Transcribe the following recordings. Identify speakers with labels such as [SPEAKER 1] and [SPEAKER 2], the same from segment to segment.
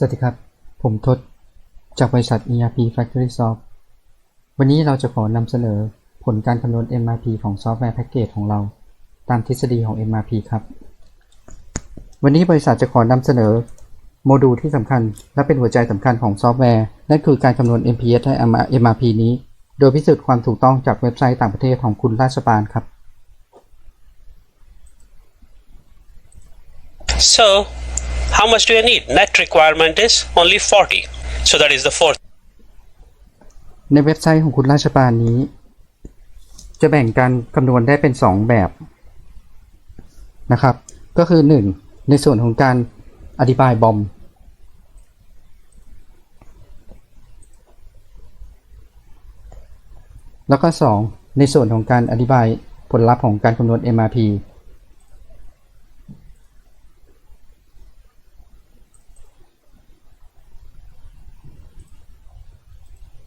[SPEAKER 1] สวัสดีครับ ผมทศ จากบริษัท ERP Factory Soft วันนี้เราจะขอนำเสนอผลการคำนวณ MRP ของซอฟต์แวร์แพ็กเกจของเรา ตามทฤษฎีของ MRP ครับ วันนี้บริษัทจะขอนำเสนอ โมดูลที่สำคัญ และเป็นหัวใจสำคัญของซอฟต์แวร์ นั่นคือการคำนวณ MPS และ MRP นี้ โดยพิสูจน์ความถูกต้องจากเว็บไซต์ต่างประเทศของคุณราชปานครับ
[SPEAKER 2] So, how much do you need? Net requirement is only 40. So that is the fourth
[SPEAKER 1] ในเว็บไซต์ของคุณราชปานนี้ จะแบ่งการคำนวณได้เป็น 2 แบบนะครับ ก็คือ 1. ในส่วนของการอธิบายบอม แล้วก็ 2. ในส่วนของการอธิบายผลลัพธ์ของการคำนวณ MRP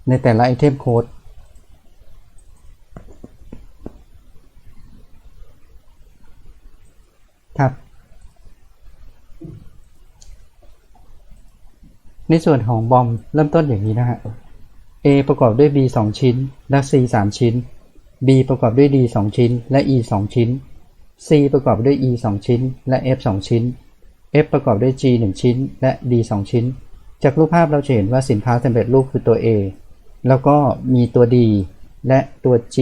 [SPEAKER 1] ในแต่ละไอเทมโค้ดครับ ในส่วนของบอมเริ่มต้นอย่างนี้นะฮะ A ประกอบด้วย B 2 ชิ้น และ C 3 ชิ้น B ประกอบด้วย D 2 ชิ้น และ E 2 ชิ้น C ประกอบด้วย E 2 ชิ้น และ F 2 ชิ้น F ประกอบด้วย G 1 ชิ้น และ D 2 ชิ้น จากรูปภาพเราจะเห็นว่าสินค้าสำเร็จรูปคือตัว A แล้วก็มีตัว D และตัว G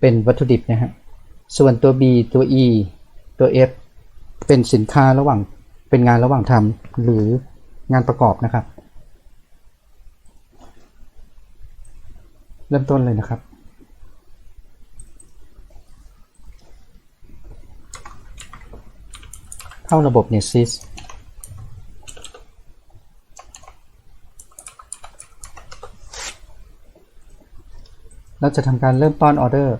[SPEAKER 1] เป็นวัตถุดิบนะฮะ ส่วนตัว B ตัว E ตัว F เป็นสินค้าระหว่างเป็นงานระหว่างทำหรืองานประกอบนะครับ เริ่มต้นเลยนะครับ เข้าระบบ NetSys เราจะทำการเริ่มป้อนออเดอร์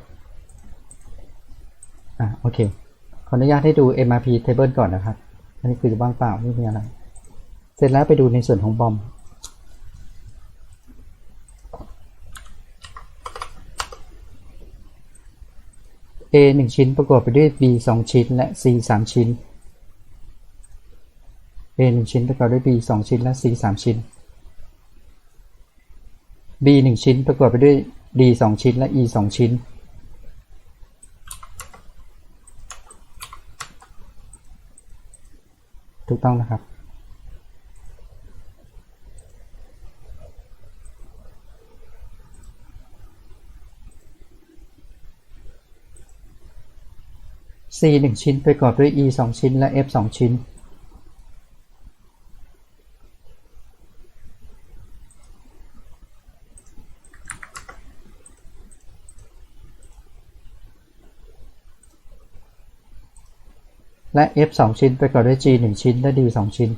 [SPEAKER 1] อะโอเค ขออนุญาตให้ดู MRP table ก่อนนะครับ อันนี้คือว่างเปล่าไม่มีอะไร เสร็จแล้วไปดูในส่วนของบอม A 1ชิ้นประกอบไปด้วย B 2ชิ้น และ C 3ชิ้น A 1ชิ้นประกอบด้วย B 2ชิ้น และ C 3ชิ้น B 1ชิ้นประกอบไปด้วย D 2ชิ้นและ E 2ชิ้น ถูกต้องนะครับ C 1ชิ้นประกอบด้วย E 2ชิ้นและ F 2ชิ้น และ F 2 ชิ้นประกอบด้วย G 1 ชิ้น และ D 2 ชิ้น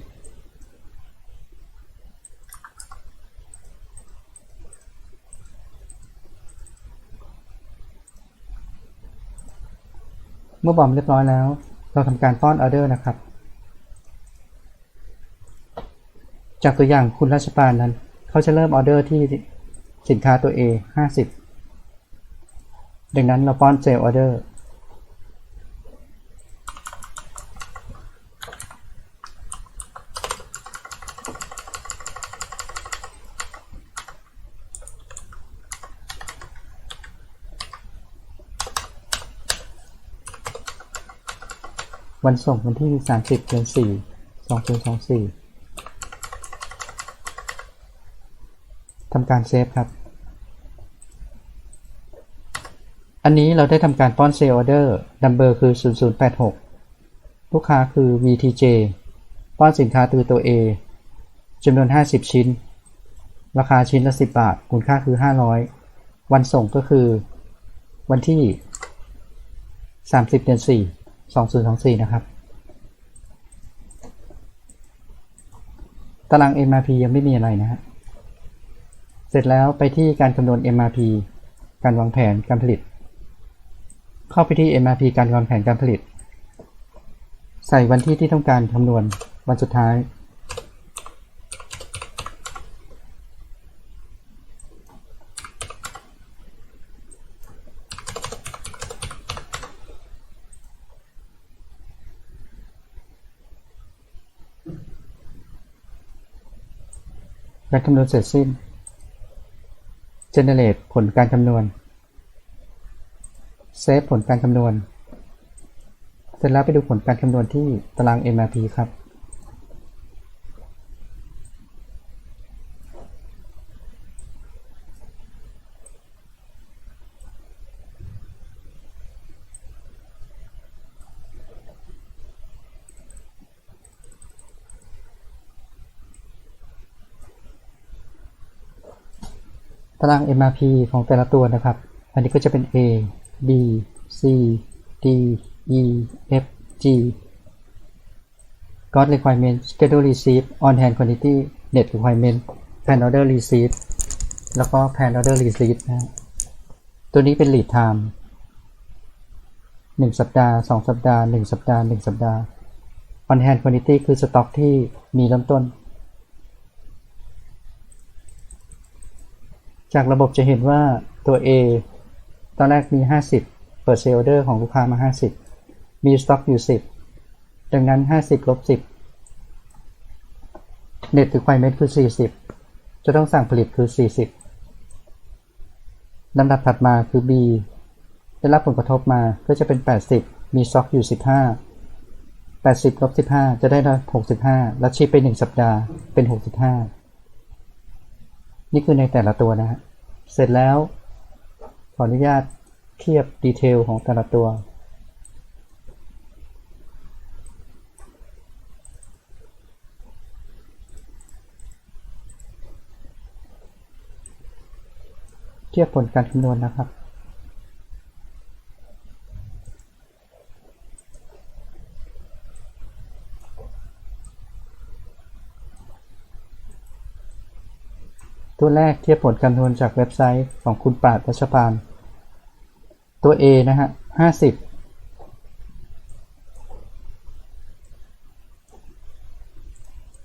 [SPEAKER 1] เมื่อบอมเรียบร้อยแล้ว เราทำการป้อนออเดอร์นะครับ จากตัวอย่างคุณราชปานนั้น เขาจะเริ่มออเดอร์ที่สินค้าตัว A 50 ดังนั้นเราป้อนเซลล์ออเดอร์ วันส่งวันที่30เดือน4 2024ทำการเซฟครับ อันนี้เราได้ทำการป้อนเซลล์ออเดอร์นัมเบอร์คือ 0086 ลูกค้าคือ VTJ ป้อนสินค้าตัวตัว A จำนวน 50 ชิ้น ราคาชิ้นละ 10 บาทมูลค่าคือ 500 วันส่งก็คือ วันที่ 30 เดือน4 2024 นะครับ ตาราง MRP ยังไม่มีอะไรนะฮะ เสร็จแล้วไปที่การคำนวณ MRP การวางแผนการผลิต เข้าไปที่ MRP การวางแผนการผลิต ใส่วันที่ที่ต้องการคำนวณวันสุดท้าย การคำนวณเสร็จสิ้น generate ผลการคำนวณ เซฟผลการคำนวณ เสร็จแล้วไปดูผลการคำนวณที่ตาราง MRP ครับ ตาราง MRP ของแต่ละตัวนะครับ อันนี้ก็จะเป็น A B C D E F G God requirement schedule receive on hand quantity net requirement pan order receive แล้วก็ pan order receive นะฮะตัวนี้เป็น lead time 1 สัปดาห์ 2 สัปดาห์ 1 สัปดาห์ 1 สัปดาห์ on hand quantity คือสต็อกที่มีเริ่มต้น จากระบบจะเห็นว่าตัว A ตอนแรกมี 50 เปิดเซลล์ออเดอร์ของลูกค้ามา 50 มีสต็อกอยู่ 10 ดังนั้น 50ลบ10 Net requirement คือ 40 จะต้องสั่งผลิตคือ 40 ลำดับถัดมาคือ B ได้รับผลกระทบมาก็จะเป็น 80 มีสต็อกอยู่ 15 80ลบ15 จะได้65 แล้วชิปไป 1 สัปดาห์เป็น 65 นี่คือในแต่ละตัวนะฮะ เสร็จแล้ว ขออนุญาตเทียบดีเทลของแต่ละตัว เทียบผลการคำนวณนะครับ ตัวแรกเทียบผลคำนวณจากเว็บไซต์ของคุณปราดรัชพานตัว A นะฮะห้าสิบ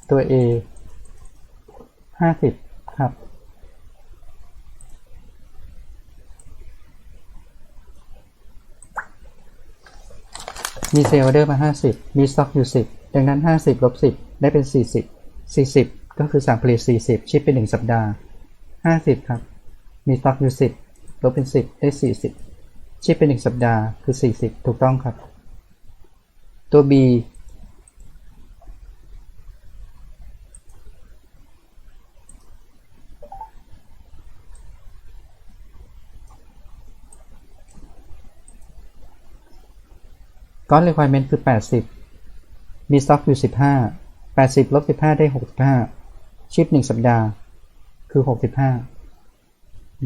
[SPEAKER 1] ตัว A ห้าสิบครับ มีเซลล์ออเดอร์มา 50 มีสต็อกอยู่ 10 ดังนั้น 50ลบ10 ได้เป็น 40 40 ก็คือสั่งผลิต 40 ชิปเป็น1สัปดาห์ 50 ครับ มีสต็อกอยู่ 10 ลบเป็น 10 ได้ 40 ชิปเป็น 1 สัปดาห์ คือ 40 ถูกต้องครับ ตัว B ก้อน requirement คือ 80 มีสต็อกอยู่ 15 80 ลบ 15 ได้ 65 ชิปหนึ่งสัปดาห์คือหกสิบห้า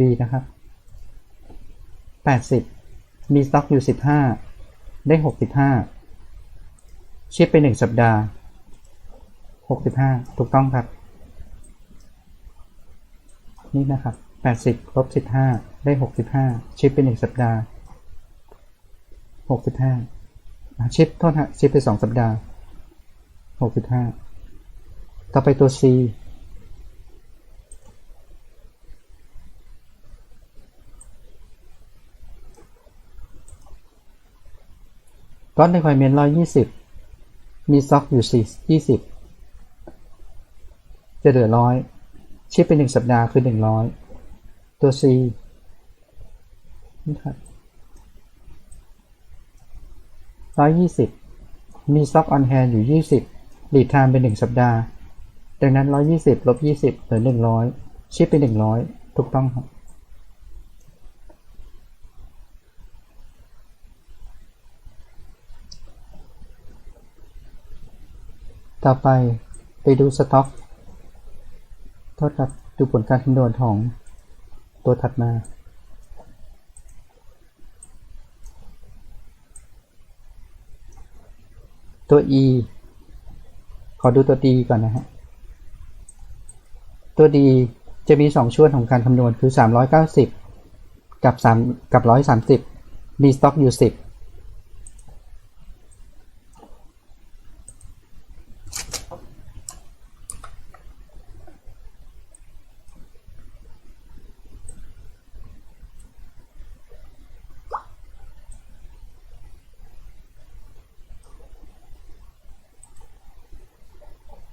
[SPEAKER 1] ดีนะครับแปดสิบมีสต็อกอยู่สิบห้าได้หกสิบห้าชิปไปหนึ่งสัปดาห์หกสิบห้าถูกต้องครับ นี่นะครับแปดสิบลบสิบห้าได้หกสิบห้าชิปไปหนึ่งสัปดาห์หกสิบห้าชิปโทษฮะชิปไปสองสัปดาห์หกสิบห้าต่อไปตัว C ก้อนในควายเมนร้อยยี่สิบมีซ็อกอยู่สี่ยี่สิบจะเหลือร้อยชิปเป็นหนึ่งสัปดาห์คือหนึ่งร้อยตัว C นี่ครับร้อยยี่สิบมีสต็อกออนแฮนอยู่ยี่สิบลีดไทม์เป็นหนึ่งสัปดาห์ ดังนั้นร้อยยี่สิบลบยี่สิบเหลือหนึ่งร้อยชิปเป็นหนึ่งร้อยถูกต้องครับ ต่อไปไปดูสต็อกโทษครับดูผลการคำนวณของตัวถัดมา ตัว e ขอดูตัว d ก่อนนะฮะ ตัว d จะมี 2 ช่วงของการคำนวณคือ 390 กับ3กับ 130 มีสต็อกอยู่ 10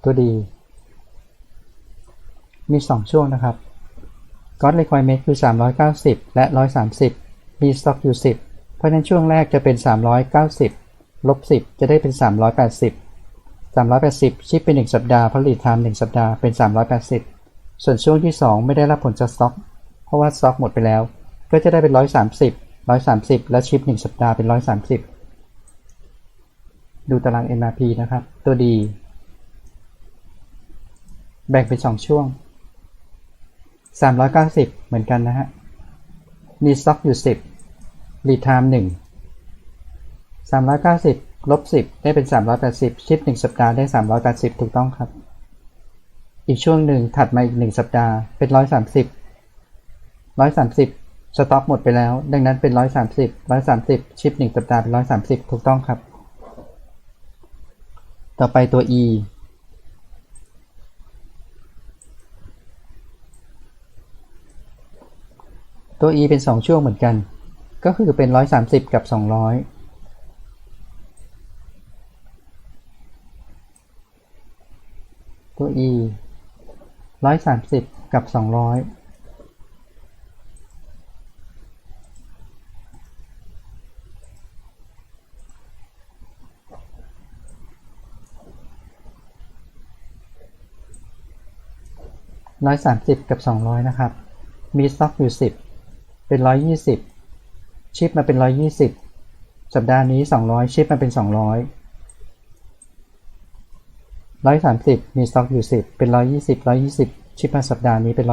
[SPEAKER 1] ตัว d มี 2 ช่วงนะครับ God requirement คือ 390 และ 130 มีสต็อกอยู่ 10 เพราะฉะนั้นช่วงแรกจะเป็น 390 ลบ 10 จะได้เป็น 380 380 ชิปเป็น 1 สัปดาห์ผลิตไทม์1สัปดาห์เป็น 380 ส่วนช่วงที่ 2 ไม่ได้รับผลจากสต็อก เพราะว่าสต็อกหมดไปแล้ว ก็จะได้เป็น 130 130 และชิป 1 สัปดาห์เป็น 130 ดูตาราง MRP นะครับ ตัวดี แบ่งเป็น2ช่วง 390 เหมือนกันนะฮะ มีสต็อกอยู่ 10 รีไทม์1 390 ลบ 10 ได้เป็น 380 ชิป 1 สัปดาห์ได้ 380 ถูกต้องครับ อีกช่วงหนึ่งถัดมาอีก 1 สัปดาห์เป็น 130 130 สต็อกหมดไปแล้ว ดังนั้นเป็น 130 130 ชิป 1 สัปดาห์เป็น 130 ถูกต้องครับ ต่อไปตัว E ตัว e เป็น 2 ช่วงเหมือนกัน ก็คือเป็น 130 กับ 200ตัว e 130กับ200 130กับ200นะครับ มีสต็อกอยู่10 เป็น120ชิปมาเป็น120สัปดาห์นี้200ชิปมาเป็น200 130มีสต็อกอยู่10เป็น120 120ชิปมาสัปดาห์นี้เป็น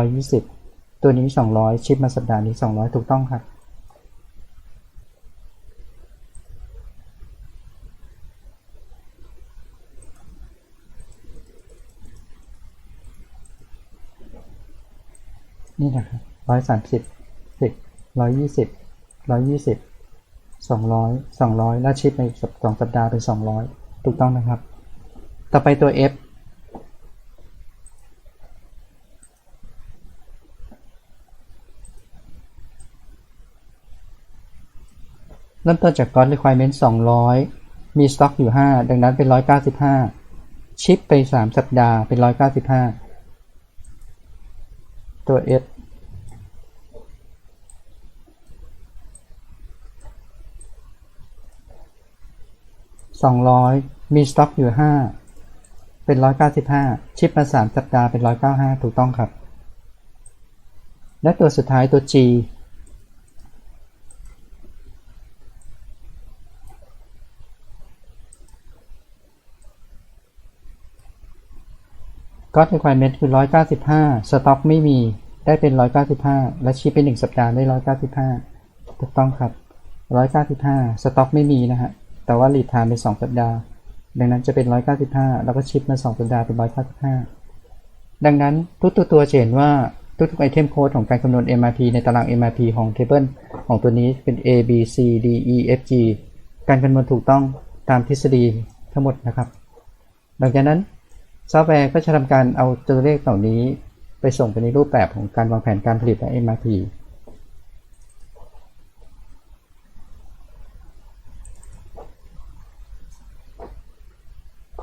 [SPEAKER 1] 120ตัวนี้200ชิปมาสัปดาห์นี้200ถูกต้องครับนี่นะครับร้อยสามสิบ ร้อยยี่สิบร้อยยี่สิบสองร้อยสองร้อยแล้วชิปในสัปสองสัปดาห์เป็นสองร้อยถูกต้องนะครับ ต่อไปตัว F เริ่มต้นจาก God requirement 200 มีสต็อกอยู่ 5 ดังนั้นเป็น 195 ชิปไป 3 สัปดาห์เป็น 195 ตัว S 200มีสต็อกอยู่5เป็น195ชิปมา3สัปดาห์เป็น195ถูกต้องครับ และตัวสุดท้ายตัว G ก็ requirement คือ 195 สต็อกไม่มีได้เป็น 195 และชิปเป็น 1 สัปดาห์ได้ 195 ถูกต้องครับ 195 สต็อกไม่มีนะฮะ แต่ว่า lead time เป็น2สัปดาห์ ดังนั้นจะเป็น 195 แล้วก็ชิปมา 2 สัปดาห์เป็น 195 ดังนั้นทุกตัวตัวจะเห็นว่าทุกๆไอเทมโค้ดของการคำนวณ MRP ในตาราง MRP ของ table ของตัวนี้เป็น A B C D E F G การคำนวณถูกต้องตามทฤษฎีทั้งหมดนะครับ หลังจากนั้นซอฟต์แวร์ก็จะทำการเอาตัวเลขเหล่านี้ ไปส่งไปในรูปแบบของการวางแผนการผลิตและ MRP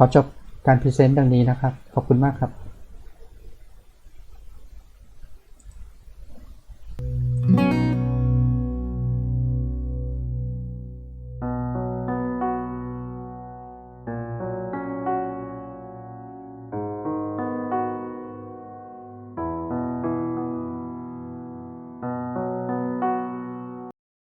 [SPEAKER 1] ขอจบการพรีเซนต์ดังนี้นะครับ ขอบคุณมากครับ